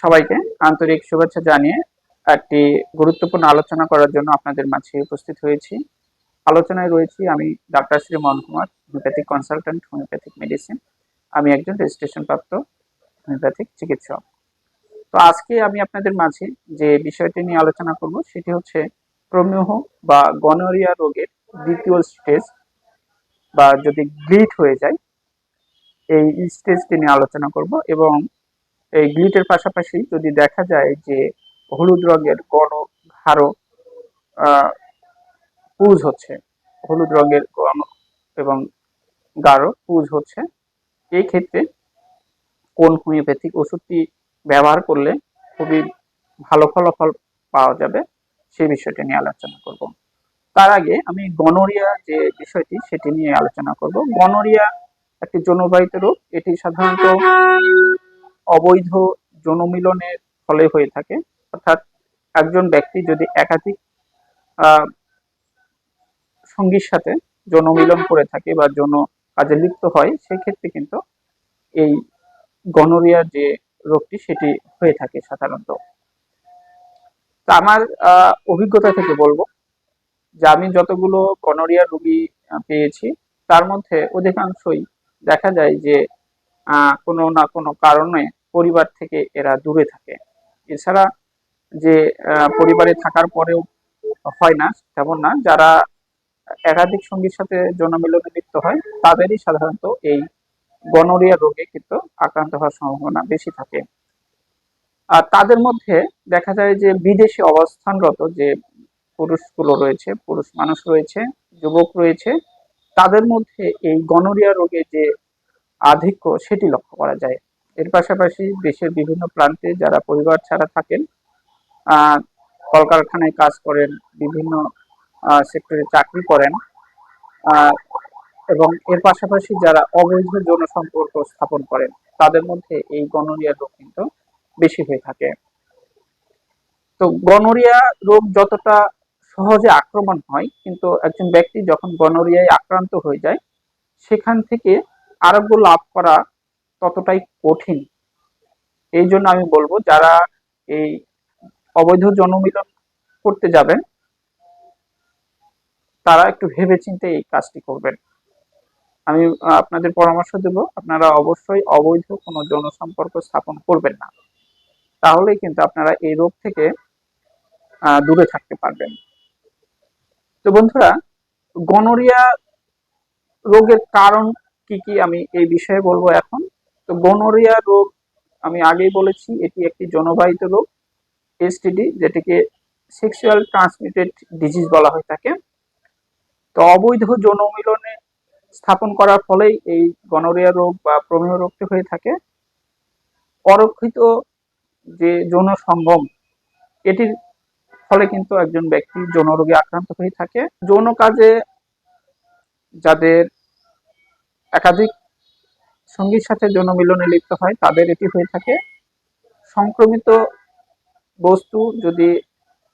সবাইকে আন্তরিক শুভেচ্ছা জানিয়ে একটি গুরুত্বপূর্ণ আলোচনা করার জন্য আপনাদের মাঝে উপস্থিত হয়েছি। আলোচনায় রয়েছি আমি doctor Shri Mohan Kumar homeopathic consultant homeopathic medicine আমি একজন রেজিস্ট্রেশন প্রাপ্ত হোমিওপ্যাথিক চিকিৎসক। তো আজকে আমি আপনাদের মাঝে যে বিষয়টি নিয়ে আলোচনা করব সেটি হচ্ছে প্রমেহ বা গনোরিয়া রোগের দ্বিতীয় স্টেজ বা যদি গ্লিট হয়ে যায়, এই স্টেজটি নিয়ে আলোচনা করব এবং এই গ্লিটের পাশাপাশি যদি দেখা যায় যে হলুদ রঙের গণ ঘাড়ো পুজ হচ্ছে। হলুদ রঙের গণ এবং গাঢ় পুজ হচ্ছে। এই ক্ষেত্রে কোন হোমিওপ্যাথিক ওষুধটি ব্যবহার করলে খুবই ভালো ফলাফল পাওয়া যাবে, সেই বিষয়টি নিয়ে আলোচনা করব। তার আগে আমি গনোরিয়া যে বিষয়টি, সেটি নিয়ে আলোচনা করব। গনোরিয়া একটি যৌনবাহিত রোগ। এটি সাধারণত অবৈধ যৌনমিলনের ফলে হয়ে থাকে। অর্থাৎ একজন ব্যক্তি যদি একাধিক সঙ্গীর সাথে যৌনমিলন করে থাকে বা যৌন কাজে লিপ্ত হয়, সেক্ষেত্রে কিন্তু এই গনোরিয়ার যে রোগটি, সেটি হয়ে থাকে সাধারণত। তা আমার অভিজ্ঞতা থেকে বলব যে আমি যতগুলো গনোরিয়া রোগী পেয়েছি, তার মধ্যে অধিকাংশই দেখা যায় যে কোনো না কোনো কারণে পরিবার থেকে এরা দূরে থাকে। এছাড়া যে পরিবারে থাকার পরেও হয় না, তেমন না। যারা একাধিক সঙ্গীর সাথে জনমিলনে লিপ্ত হয়, তাদেরই সাধারণত এই গনোরিয়া রোগে কিন্তু আক্রান্ত হওয়ার সম্ভাবনা বেশি থাকে। আর তাদের মধ্যে দেখা যায় যে, বিদেশে অবস্থানরত যে পুরুষগুলো রয়েছে, পুরুষ মানুষ রয়েছে, যুবক রয়েছে, তাদের মধ্যে এই গনোরিয়া রোগে যে আধিক্য সেটি লক্ষ্য করা যায়। এর পাশাপাশি দেশের বিভিন্ন প্রান্তে যারা পরিবার ছাড়া থাকেন কলকারখানায় কাজ করেন, বিভিন্ন সেক্টরে চাকরি করেন এবং এর পাশাপাশি যারা অবৈধ যৌন সম্পর্ক স্থাপন করেন, তাদের মধ্যে এই গনোরিয়া রোগ কিন্তু বেশি হয়ে থাকে। তো গনোরিয়া রোগ যতটা সহজে আক্রমণ হয়, কিন্তু একজন ব্যক্তি যখন গনোরিয়ায় আক্রান্ত হয়ে যায়, সেখান থেকে আরোগ্য লাভ করা ততটাই কঠিন। এই জন্য আমি বলব, যারা এই অবৈধ জনমিলন করতে যাবেন, তারা একটু ভেবে চিন্তে এই কাজটি করবেন। আমি আপনাদের পরামর্শ দেব, আপনারা অবশ্যই অবৈধ কোনো জনসম্পর্ক স্থাপন করবেন না। তাহলেই কিন্তু আপনারা এই রোগ থেকে দূরে থাকতে পারবেন। তো বন্ধুরা, গনোরিয়া রোগের কারণ কি কি আমি এই বিষয়ে বলব এখন? তো গনোরিয়া রোগ, আমি আগেই বলেছি, এটি একটি জনবাহিত রোগ এসটিডি যেটিকে সেক্সুয়াল ট্রান্সমিটেড ডিজিজ বলা হয়ে থাকে। তো অবৈধ যৌন মিলনে স্থাপন করার ফলেই এই গনোরিয়া রোগ বা প্রমেহ রোগটি হয়ে থাকে। অরক্ষিত যে যৌন সঙ্গম, এটির ফলে কিন্তু একজন ব্যক্তি যৌন রোগে আক্রান্ত হয়ে থাকে। যৌন কাজে যাদের একাধিক সঙ্গীর সাথে যৌন মিলনে লিপ্ত হয়, তাদের এটি হয়ে থাকে। সংক্রমিত বস্তু যদি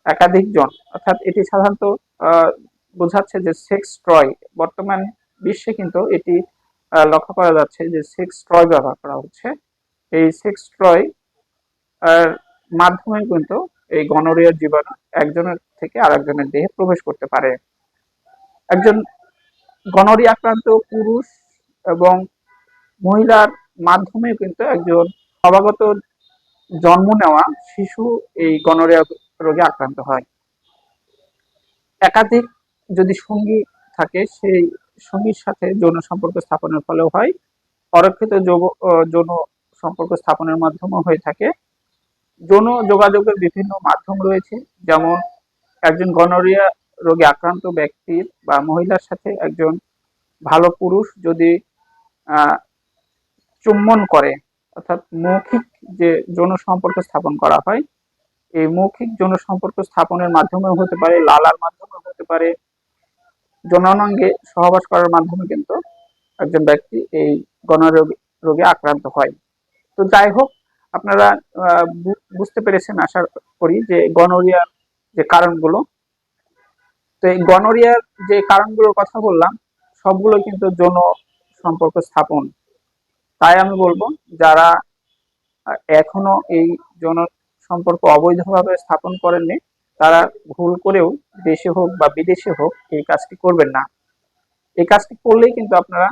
একাধিক জন অর্থাৎ এটি সাধারণত বোঝাচ্ছে যে সেক্স ট্রয় বর্তমান বিশ্বে কিন্তু এটি লক্ষ্য করা যাচ্ছে যে সেক্স ট্রয় ব্যবহার করা হচ্ছে। এই সেক্স ট্রয় মাধ্যমে কিন্তু এই গনোরিয়ার জীবাণু একজনের থেকে আরেকজনের দেহে প্রবেশ করতে পারে। একজন গণরি আক্রান্ত পুরুষ এবং মহিলার মাধ্যমে কিন্তু একজন অবাগত জন্ম নেওয়া শিশু এই গণরিয়া রোগে আক্রান্ত হয়। একাধিক যদি সঙ্গী থাকে, সেই সঙ্গীর সাথে যৌন সম্পর্ক স্থাপনের ফলেও হয়। অরক্ষিত যৌন সম্পর্ক স্থাপনের মাধ্যমেও হয়ে থাকে। যৌন যোগাযোগের বিভিন্ন মাধ্যম রয়েছে, যেমন একজন গনোরিয়া রোগে আক্রান্ত ব্যক্তির বা মহিলার সাথে একজন ভালো পুরুষ যদি চুম্বন করে, অর্থাৎ মৌখিক যে যৌন সম্পর্ক স্থাপন করা হয়, এই মৌখিক যৌন সম্পর্ক স্থাপনের মাধ্যমেও হতে পারে, লালার মাধ্যমে হতে পারে, যৌনাঙ্গে সহবাস করার মাধ্যমে কিন্তু একজন ব্যক্তি এই গণরোগ, রোগে আক্রান্ত হয়। তো যাই হোক, আপনারা বুঝতে পেরেছেন, আশা করি যে গনোরিয়ার যে কারণগুলো, তো এই গনোরিয়ার যে কারণগুলোর কথা বললাম সবগুলো কিন্তু যৌন সম্পর্ক স্থাপন। তাই আমি বলব, যারা এখনও এই যৌন সম্পর্ক অবৈধভাবে স্থাপন করেননি, তারা ভুল করেও দেশে হোক বা বিদেশে হোক এই কাজটি করবেন না। এই কাজটি করলেই কিন্তু আপনারা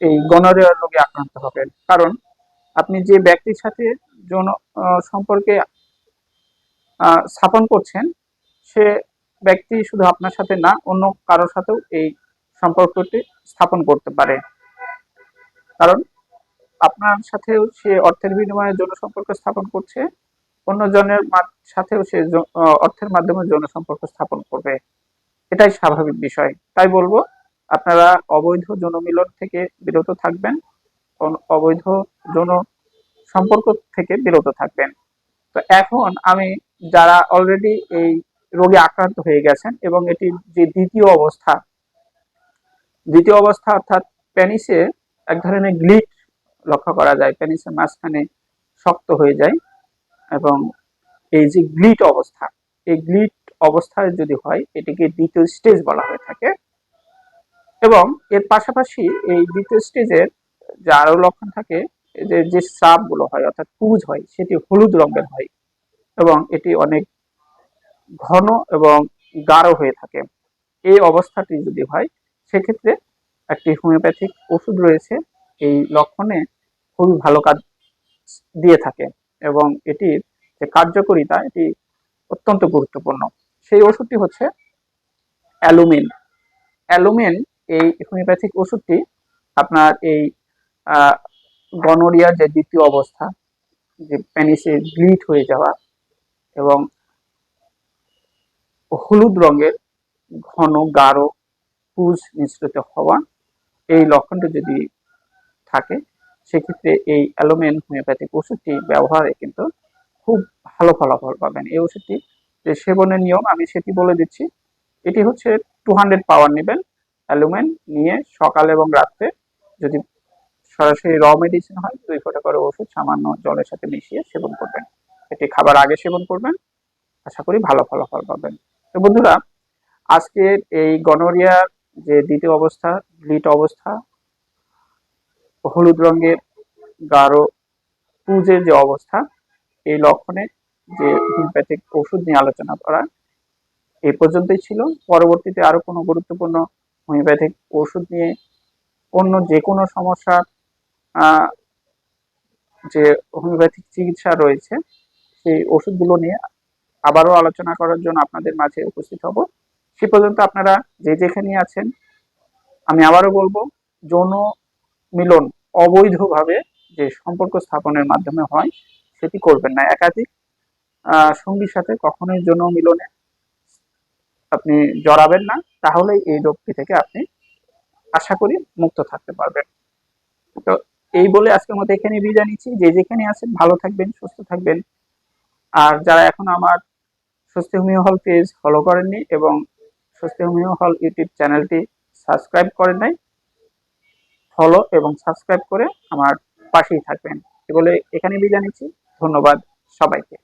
এই গনোরিয়া রোগে আক্রান্ত হবেন। কারণ আপনি যে ব্যক্তির সাথে যৌন সম্পর্কে স্থাপন করছেন, সে ব্যক্তি শুধু আপনার সাথে না, অন্য কারোর সাথেও এই সম্পর্কটি স্থাপন করতে পারে। কারণ আপনার সাথেও সে অর্থের বিনিময়ে যৌন সম্পর্ক স্থাপন করছে, অন্যজনের সাথেও সে অর্থের মাধ্যমে যৌন সম্পর্ক স্থাপন করবে। এটাই স্বাভাবিক বিষয়। তাই বলব, আপনারা অবৈধ যৌন মিলন থেকে বিরত থাকবেন অবৈধ যৌন সম্পর্ক থেকে বিরত থাকবেন। তো এখন আমি যারা অলরেডি এই রোগে আক্রান্ত হয়ে গেছেন এবং এটি যে দ্বিতীয় অবস্থা দ্বিতীয় অবস্থা অর্থাৎ প্যানিসে এক ধরনের গ্লিট লক্ষ্য করা যায়। প্যানিসের মাঝখানে শক্ত হয়ে যায় এবং এই যে গ্লিট অবস্থা, এই গ্লিট অবস্থায় যদি হয়, এটিকে দ্বিতীয় স্টেজ বলা হয়ে থাকে এবং এর পাশাপাশি এই দ্বিতীয় স্টেজের যে আরও লক্ষণ থাকে যে যে গুলো হয়, অর্থাৎ পুজ হয়, সেটি হলুদ রঙের হয় এবং এটি অনেক ঘন এবং গাঢ় হয়ে থাকে। এই অবস্থাটি যদি হয় সেক্ষেত্রে একটি হোমিওপ্যাথিক ওষুধ রয়েছে। এই লক্ষণে খুবই ভালো কাজ দিয়ে থাকে এবং এটির যে কার্যকারিতা, এটি অত্যন্ত গুরুত্বপূর্ণ। সেই ওষুধটি হচ্ছে অ্যালুমিন। অ্যালুমিন এই হোমিওপ্যাথিক ওষুধটি আপনার এই গনোরিয়ার যে দ্বিতীয় অবস্থা, যে প্যানিসে গ্লিট হয়ে যাওয়া এবং হলুদ রঙের ঘন গাঢ় পুজ মিশ্রিত হওয়া এই লক্ষণটা যদি থাকে, সেক্ষেত্রে এই অ্যালোমেন হোমিওপ্যাথিক ওষুধটি ব্যবহারে কিন্তু খুব ভালো ফলাফল পাবেন। এই ওষুধটি যে সেবনের নিয়ম, আমি সেটি বলে দিচ্ছি। এটি হচ্ছে টু হান্ড্রেড পাওয়ার নেবেন অ্যালুমেন নিয়ে সকাল এবং রাত্রে যদি সরাসরি র মেডিসিন হয়, দুই ফোঁটা করে ওষুধ সামান্য জলের সাথে মিশিয়ে সেবন করবেন। এটি খাবার আগে সেবন করবেন, আশা করি ভালো ফলাফল পাবেন। তো বন্ধুরা, আজকের এই গনোরিয়ার যে দ্বিতীয় অবস্থা গ্লিট অবস্থা, হলুদ রঙের গাঢ় পুজের যে অবস্থা, এই লক্ষণে যে হোমিওপ্যাথিক ওষুধ নিয়ে আলোচনা করা এই পর্যন্তই ছিল। পরবর্তীতে আরও কোনো গুরুত্বপূর্ণ হোমিওপ্যাথিক ওষুধ নিয়ে অন্য যে কোনো সমস্যার যে হোমিওপ্যাথিক চিকিৎসা রয়েছে, সেই ওষুধগুলো নিয়ে আবারও আলোচনা করার জন্য আপনাদের মাঝে উপস্থিত হব। সে পর্যন্ত আপনারা যে যেখানে আছেন, আমি আবারও বলব, যৌন মিলন অবৈধভাবে যে সম্পর্ক স্থাপনের মাধ্যমে হয়, সেটি করবেন না। একাধিক সঙ্গীর সাথে কখনোই যৌন মিলনে আপনি জড়াবেন না। তাহলে এই রোগটি থেকে আপনি, আশা করি, মুক্ত থাকতে পারবেন। তো এই বলে আজকের মতো এখানে বিদায় নিচ্ছি। যে যেখানে আছেন, ভালো থাকবেন, সুস্থ থাকবেন। আর যারা এখন আমার সুস্থ হোমিও হল পেজ ফলো করেননি এবং সুস্থ হোমিও হল ইউটিউব চ্যানেলটি সাবস্ক্রাইব করে নাই ফলো এবং সাবস্ক্রাইব করে আমার পাশেই থাকবেন। এগুলো এখানে বিদায় নিচ্ছি। ধন্যবাদ সবাইকে।